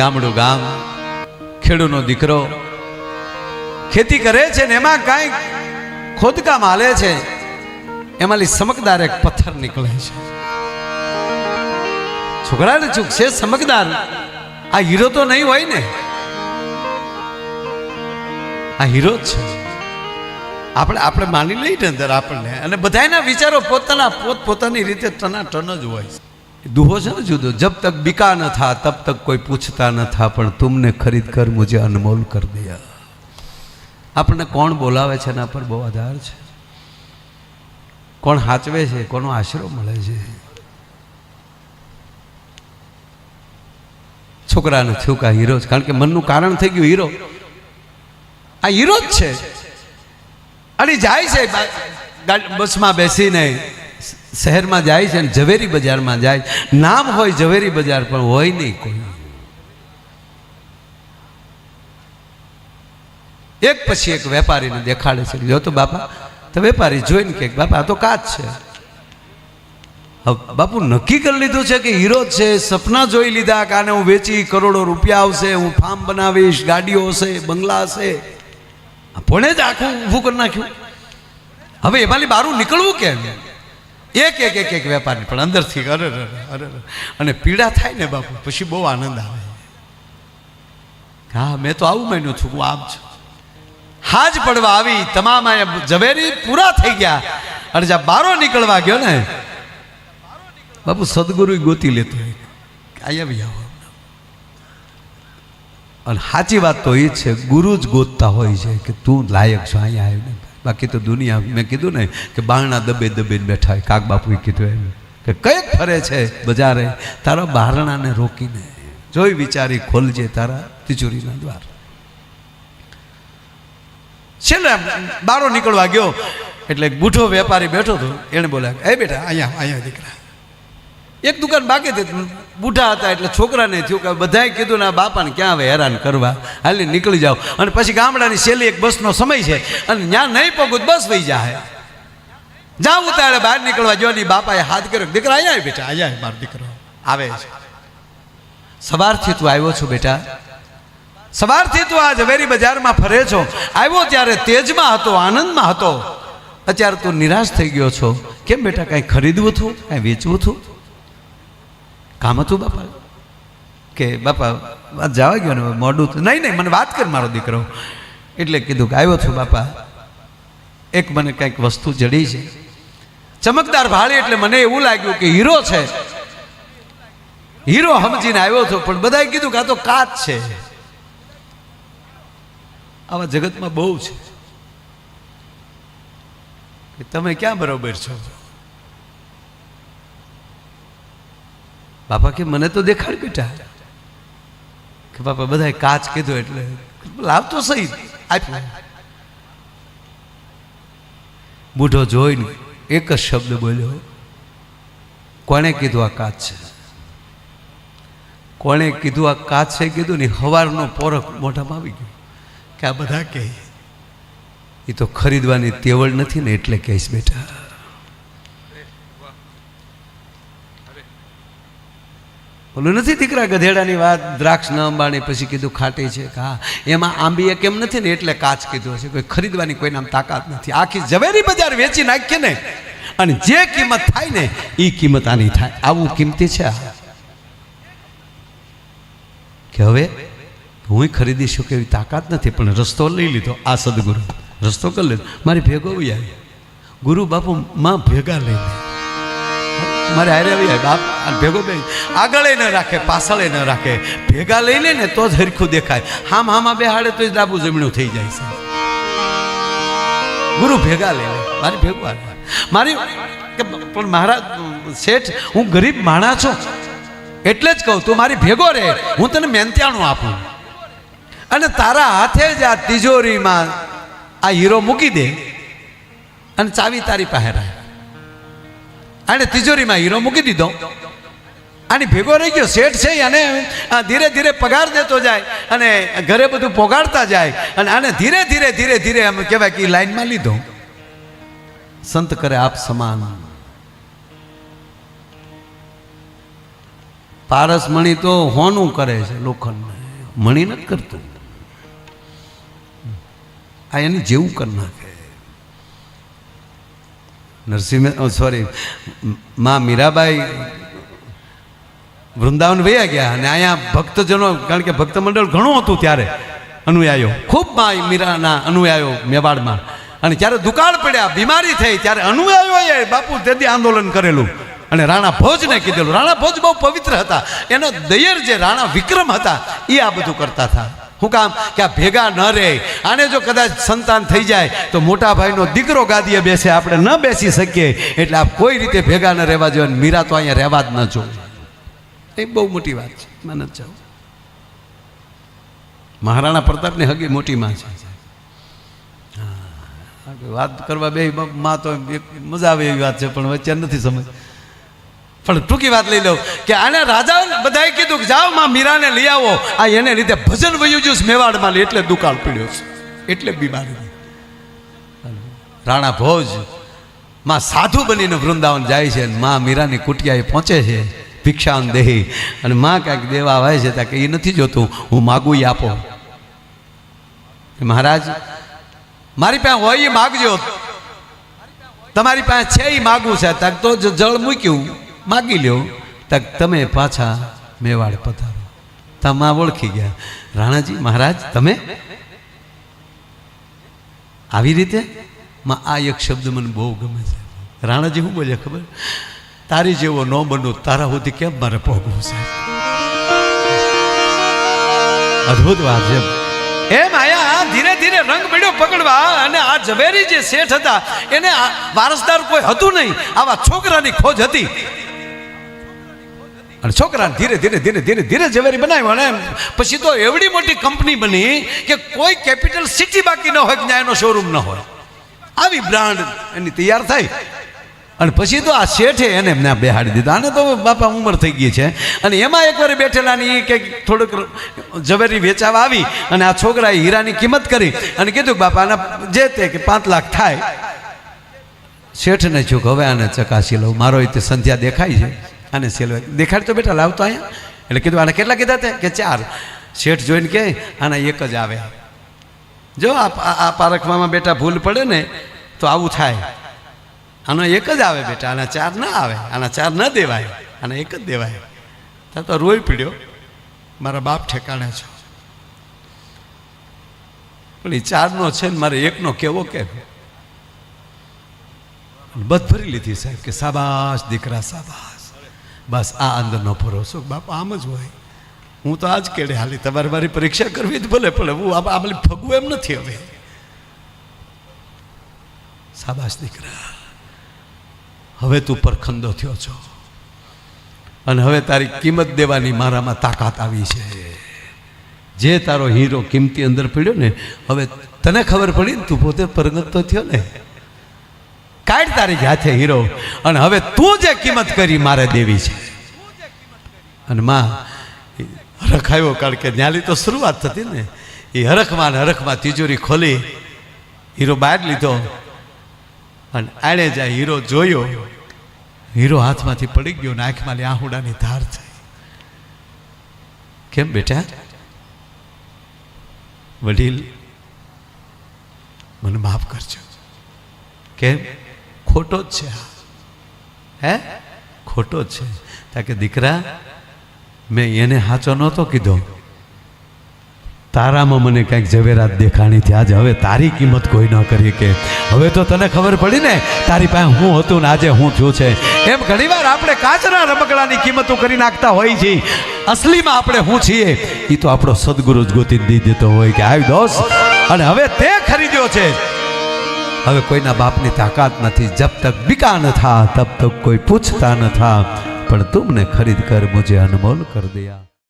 ગામડું ગામ, ખેડૂનો દીકરો. ખેતી કરે છે ને એમાં કાંઈક ખોદકામ હાલે છે. એમાંથી સમકદાર એક પથ્થર નીકળે છે. છોકરાને ચૂક છે સમકદાર? આ હીરો તો નહીં હોય ને? આ હીરો જ છે. આપણે આપણે માની લઈએ ને અંદર આપણને. અને બધાના વિચારો પોતાના પોત પોતાની રીતે ટના ટન જ હોય દુહો છે ને જુદો, જબ તક બિકા ન થા, તબ તક કોઈ પૂછતા ન થા, પણ તુમને ખરીદ કર મુજે અનમોલ કર દિયા. આપણને કોણ બોલાવે છે એના પર બહુ આધાર છે. કોણ હાચવે છે, કોનો આશરો મળે છે. છોકરાને છોકરા હીરો છે, કારણ કે મનનું કારણ થઈ ગયું હીરો. આ હીરો જ છે. અને જાય છે બસમાં બેસીને શહેરમાં જાય છે અને ઝવેરી બજારમાં જાય. નામ હોય ઝવેરી બજાર, પણ હોય નહીં કોઈ. એક પછી એક વેપારીને દેખાડે છે. જો તો બાપા, તો વેપારી જોઈને કે બાપા, આ તો કાચ છે. બાપુ નક્કી કરી લીધું છે કે હીરો છે? સપના જોઈ લીધા કે આને હું વેચી કરોડો રૂપિયા આવશે, હું ફાર્મ બનાવીશ, ગાડીઓ હશે, બંગલા હશે. ભણે જ આખું ઊભું કરી નાખ્યું. હવે એમાંથી બારું નીકળવું કેમ? એક એક એક એક વેપારી, પણ અંદરથી અરે અરે. અને પીડા થાય ને બાપુ, પછી બહુ આનંદ આવે. હા, મેં તો આવું માન્યું છું હું આમ છું. હાજ પડવા આવી, તમામ ઝવેરી પૂરા થઈ ગયા. અને જ્યાં બારો નીકળવા ગયો ને, બાપુ સદગુરુ ગોતી લેતો હોય કે અહીંયા બી આવો. અને સાચી વાત તો એ છે, ગુરુ જ ગોતતા હોય છે, કે તું લાયક છો, અહીંયા આવ્યો બાકી તો દુનિયા, મેં કીધું ને કે બારણા દબે દબેને બેઠા હોય. કાક બાપુએ કીધું એમ કે કંઈક ફરે છે બજારે. તારા બારણાને રોકીને જોઈ વિચારી ખોલજે તારા તિજોરીના દ્વાર. છેલ્લે બારો નીકળવા ગયો. એટલે એક વેપારી બેઠો હતો. એણે બોલ્યા એ બેટા, અહીંયા અહીંયા દીકરા. એક દુકાન બાકી હતી. બુઢા હતા એટલે છોકરાને થયું કે બધાએ કીધું ને આ બાપાને ક્યાં હવે હેરાન કરવા? હાલી નીકળી જાઓ. અને પછી ગામડાની છેલ્લી એક બસનો સમય છે અને ત્યાં નહીં પગું બસ વહી જાય જ્યાં ઉતારે બહાર નીકળવા જો બાપાએ હાથ કર્યો દીકરા, અહીંયા બેટા, અહીંયા આવ મારો દીકરો. આવે છે. સવારથી તું આવ્યો છું બેટા? સવારથી તું આ ઝવેરી બજારમાં ફરે છો. આવ્યો ત્યારે તેજમાં હતો, આનંદમાં હતો. અત્યારે તું નિરાશ થઈ ગયો છો. કેમ બેટા, કાંઈ ખરીદવું હતું કાંઈ વેચવું હતું કામ હતું બાપા? કે બાપા, વાત જવા ગયો ને, મોડું નહીં નહીં, મને વાત કર મારો દીકરો. એટલે કીધું કે આવ્યો છું બાપા. એક મને કંઈક વસ્તુ જડી છે. ચમકદાર ભાળી એટલે મને એવું લાગ્યું કે હીરો છે. હીરો સમજીને આવ્યો છો, પણ બધાએ કીધું કે આ તો કાચ છે. આવા જગતમાં બહુ છે. તમે ક્યાં બરોબર છો? બાપા કે મને તો દેખાડ બેટા. કે બાપા બધાએ કાચ કીધો એટલે લાવ તો સહી આપ્યું. બુઢો જોઈને એક જ શબ્દ બોલ્યો, કોણે કીધું આ કાચ છે? કોણે કીધું આ કાચ છે? કીધું ને હવારનો પોરખ મોઢામાં આવી ગયો. કે આ બધા કહે એ તો ખરીદવાની તેવડ નથી ને એટલે કહીશ બેટા. બોલું નથી દીકરા ગધેડાની વાત? દ્રાક્ષ ન અંબાણી પછી કીધું ખાટી છે. હા, એમાં આંબીએ કેમ નથી ને એટલે કાચ કીધું હશે. કોઈ ખરીદવાની કોઈ નામ તાકાત નથી. આખી ઝવેરી બજાર વેચી નાખીએ ને, અને જે કિંમત થાય ને એ કિંમત આની થાય. આવું કિંમતી છે કે હવે હું ખરીદી શકું એવી તાકાત નથી, પણ રસ્તો લઈ લીધો. આ સદગુરુ રસ્તો કરી લીધો. મારી ભેગો આવી. ગુરુ બાપુ, માં ભેગા લઈ લે મારે હારે આવી જાય, બાપ. આ ભેગો બે આગળ ન રાખે પાછળ ન રાખે. ભેગા લઈ લે ને તો જ હરખું દેખાય. હામ હામાં બે હાડે તો જ ડાબુ જમણું થઈ જાય છે ગુરુ ભેગા લઈ લે. મારી ભેગું. મારી પણ મારા શેઠ, હું ગરીબ માણા છું. એટલે જ કહું, તું મારી ભેગો રહે હું તને મેંત્યાણું આપું. અને તારા હાથે જ આ તિજોરીમાં આ હીરો મૂકી દે. અને ચાવી તારી પાસે રહે અને તિજોરીમાં હીરો મૂકી દીધો. અને ભેગો રહી ગયો. શેઠ છે અને ધીરે ધીરે પગાર દેતો જાય અને ઘરે બધું પોગાડતા જાય અને આને ધીરે ધીરે ધીરે ધીરે એમ કહેવાય કે લાઈનમાં લીધો. સંત કરે આપ સમાન. પારસ મણી તો હોનું કરે છે લોખંડ મણી નથી કરતું. આ એની જેવું કરી નાખે. નરસિંહ સોરી માં મીરાબાઈ વૃંદાવન વૈયા ગયા અને અહીંયા ભક્તજનો, કારણ કે ભક્ત મંડળ ઘણું હતું ત્યારે અનુયાયો ખૂબમાં મીરાના અનુયાયો મેવાડમાં. અને જ્યારે દુકાળ પડ્યા, બીમારી થઈ, ત્યારે અનુયાયોએ બાપુ તેથી આંદોલન કરેલું. અને રાણા ભોજને કીધેલું. રાણા ભોજ બહુ પવિત્ર હતા. એનો દયર જે રાણા વિક્રમ હતા, એ આ બધું કરતા હતા. શું કામ કે આ ભેગા ન રહે. આને જો કદાચ સંતાન થઈ જાય, તો મોટા ભાઈનો દીકરો ગાદીએ બેસે, આપણે ન બેસી શકીએ. એટલે આપ કોઈ રીતે ભેગા ન રહેવા જોઈએ મીરા તો અહીંયા રહેવા જ ન જોઈએ એ બહુ મોટી વાત છે. મને જ જાઉં મહારાણા પ્રતાપની હગી મોટી માં છે. વાત કરવા બે માં તો મજા આવે એવી વાત છે, પણ વચ્ચે નથી સમજ. પણ ટૂંકી વાત લઈ લઉં કે આને રાજા બધાએ કીધું કે જાઓ માં મીરાને લઈ આવો. આ એને લીધે ભજન વયું જ્યુસ મેવાડમાં લે, એટલે દુકાળ પડ્યો છે. એટલે બીમારી રાણા ભોજ, માં સાધુ બનીને વૃંદાવન જાય છે અને માં મીરાની કુટિયાએ પહોંચે છે, ભિક્ષાન દેહી. અને માં કાંઈક દેવા આવે છે ત્યાં કે એ નથી જોતું, હું માગું એ આપો મહારાજ, મારી પાસે હોય એ માગજો. તમારી પાસે છે એ માગવું છે, ત્યાં તો જળ મૂક્યું. માગી લ્યો. તક તમે પાછા મેવાડ પધારો. તમા ઓળખી ગયા. રાણાજી, મહારાજ, તમે? આવી રીતે? માં આ એક શબ્દ મને બહુ ગમે છે. રાણાજી શું બોલ્યા, ખબર? તારી જેવો ન બનો, તારા સુધી કેમ મારે પહોંચવું સાહેબ અદ્ભુત વાત છે. એમ આયા, ધીરે ધીરે રંગ મળ્યો પકડવા અને આ ઝવેરી જે શેઠ હતા, એને વારસદાર કોઈ હતું નહીં. આવા છોકરાની ખોજ હતી. અને છોકરાને ધીરે ધીરે ધીરે ધીરે ધીરે ઝવેરી બનાવ્યો અને પછી તો એવડી મોટી કંપની બની કે કોઈ કેપિટલ સિટી બાકી ન હોય કે એનો શોરૂમ ન હોય. આવી બ્રાન્ડ એની તૈયાર થઈ. અને પછી તો આ શેઠે એને એમને બેહાડી દીધા. આને તો બાપા ઉંમર થઈ ગઈ છે. અને એમાં એકવાર બેઠેલાની એ કંઈક થોડુંક ઝવેરી વેચાવા આવી અને આ છોકરાએ હીરાની કિંમત કરી અને કીધું કે બાપા, આના જે તે કે પાંચ લાખ થાય. શેઠને છું કે હવે આને ચકાસી લઉં. મારો તે સંધ્યા દેખાય છે. આને સેલવા દેખાડ તો બેટા લાવતો અહીંયા. એટલે કીધું, આને કેટલા કીધા તે? કે ચાર. શેઠ જોઈને કે આના એક જ આવે. જો આ પારખવામાં બેટા ભૂલ પડે ને, તો આવું થાય. આનો એક જ આવે બેટા, આના ચાર ના આવે, આના ચાર ન દેવાય, આના એક જ દેવાય. ત્યાં તો રોઈ પીડ્યો. મારા બાપ ઠેકાણે છો. પણ એ ચારનો છે ને, મારે એકનો કેવો કે? બધ ભરી લીધી સાહેબ કે સાબાશ દીકરા સાબાશ બસ આ અંદરનો ભરોસો. બાપ, આમ જ હોય? હું તો આજ કેડે હાલી તમારે મારી પરીક્ષા કરવી જ ભલે પડે હું આ આમ ફગવું એમ નથી હવે. સાબાશ દીકરા. હવે તું પરખંદો થયો છો. અને હવે તારી કિંમત દેવાની મારામાં તાકાત આવી છે. જે તારો હીરો કિંમતી અંદર પડ્યો ને, હવે તને ખબર પડી ને તું પોતે પરગત તો થયો ને? કાઢ તારી હાથે હીરો. અને હવે તું જે કિંમત કરી મારે દેવી છે. અને માં હરખ આવ્યો કારણ કે ન્યાલી તો શરૂઆત થતી ને. એ હરખમાં હરખમાં તિજોરી ખોલી, હીરો બહાર લીધો. અને આણે જાય હીરો જોયો. હીરો હાથમાંથી પડી ગયો ને આંખમાં આહુડાની ધાર થઈ. કેમ બેટા? વડીલ, મને માફ કરજો. કેમ? ખોટો જ છે. હે? ખોટો જ છે. તા કે દીકરા, મેં એને સાચો નહોતો કીધો. તારામાં મને કંઈક ઝવેરાત દેખાણી થયા આજે હવે તારી કિંમત કોઈ ન કરી કે. હવે તો તને ખબર પડી ને, તારી પાસે હું હતું ને આજે હું છું છે. એમ ઘણીવાર આપણે કાચના રમકડાની કિંમતો કરી નાખતા હોય છે. અસલીમાં આપણે હું છીએ? એ તો આપણો સદગુરુ જ ગોતી દી દેતો હોય કે આવી દોસ્ત, અને હવે તે ખરીદ્યો છે. હવે કોઈના બાપની તાકાત નથી. જબ તક બિકા ન થા, તબ તક કોઈ પૂછતા ન થા. પણ તુમને ખરીદ કર, મુજે અનમોલ કર દિયા.